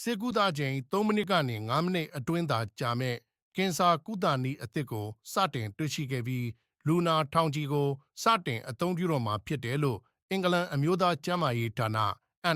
စေကုသချိန်3မိနစ်ကနေ5မိနစ်အတွင်းသာကြာမဲ့ကင်ဆာကုသနည်းအသစ်ကိုစတင်တွေ့ရှိခဲ့ပြီးလူနာထောင်ချီကိုစတင်အသုံးပြုတော့မှာဖြစ်တယ်လို့အင်္ဂလန်အမျိုးသားကျန်းမာရေးဌာန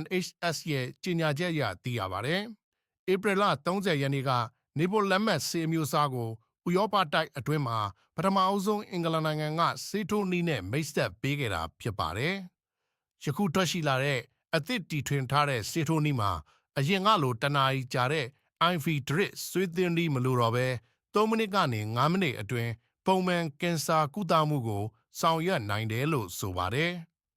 NHS ရဲ့ကြေညာချက်အရသိရပါတယ်။ဧပြီလ30ရက်နေ့ကနေပိုလက်မတ်ဆေးမျိုးစားကိုဥရောပတိုက်အတွင်းမှာပထမအဦးဆုံးအင်္ဂလန်နိုင်ငံကစေထိုနီးနဲ့မိတ်ဆက်ပေးခဲ့တာဖြစ်ပါတယ်။ယခုထွက်ရှိလာတဲ့အသစ်တီထွင်ထားတဲ့စေထိုနီးမှာ အရင်ကလိုတနာရီကြာတဲ့ IV drip ဆွေးသင်းနီးမလို့တော့ပဲ3မိနစ်ကနေ5မိနစ်အတွင်းပုံမှန်ကင်ဆာကုသမှုကို ဆောင်ရွက်နိုင်တယ်လို့ဆိုပါတယ်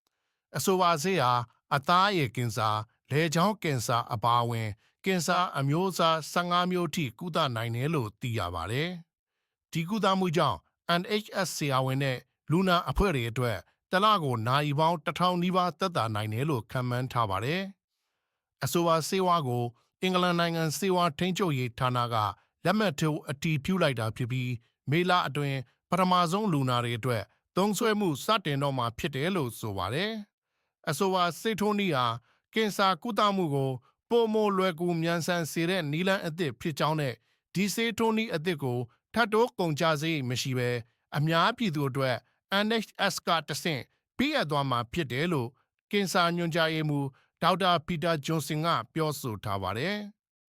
။အဆိုပါဆေးဟာအသားရည်ကင်ဆာ၊လေချောင်းကင်ဆာအပါအဝင် ကင်ဆာအမျိုးအစား15မျိုးထိကုသနိုင်တယ်လို့သိရပါတယ်။ဒီကုသမှုကြောင့် NHS ဆရာဝန်နဲ့လူနာအဖွဲ့တွေအတွက်တစ်လကိုနိုင်ပေါင်း1000နီးပါးသက်သာနိုင်တယ်လို့ခန့်မှန်းထားပါတယ်။ အဆိုပါဆေးဝါးကိုအင်္ဂလန်နိုင်ငံဆေးဝါးထိန်းချုပ်ရေးဌာနကလက်မှတ်ထိုးအတည်ပြုလိုက်တာဖြစ်ပြီးမေလအတွင်းပထမဆုံးလူနာတွေအတွက်သုံးစွဲမှုစတင်တော့မှာဖြစ်တယ်လို့ဆိုပါတယ်။အဆိုပါစေထိုနီဟာကင်ဆာကုသမှုကိုပိုမိုလွယ်ကူမြန်ဆန်စေတဲ့နီလန်းအသစ်ဖြစ်ကြောင်းနဲ့ဒီစေထိုနီအသစ်ကိုထပ်တိုးကုန်ကြစေမရှိဘဲအများပြည်သူအတွက် NHS ကတဆင့်ပြည့်ရသွားမှာဖြစ်တယ်လို့ကင်ဆာညွှန်ကြားရေးမှူး ဒေါက်တာပီတာဂျွန်ဆင်ကပြောဆိုထားပါတယ်။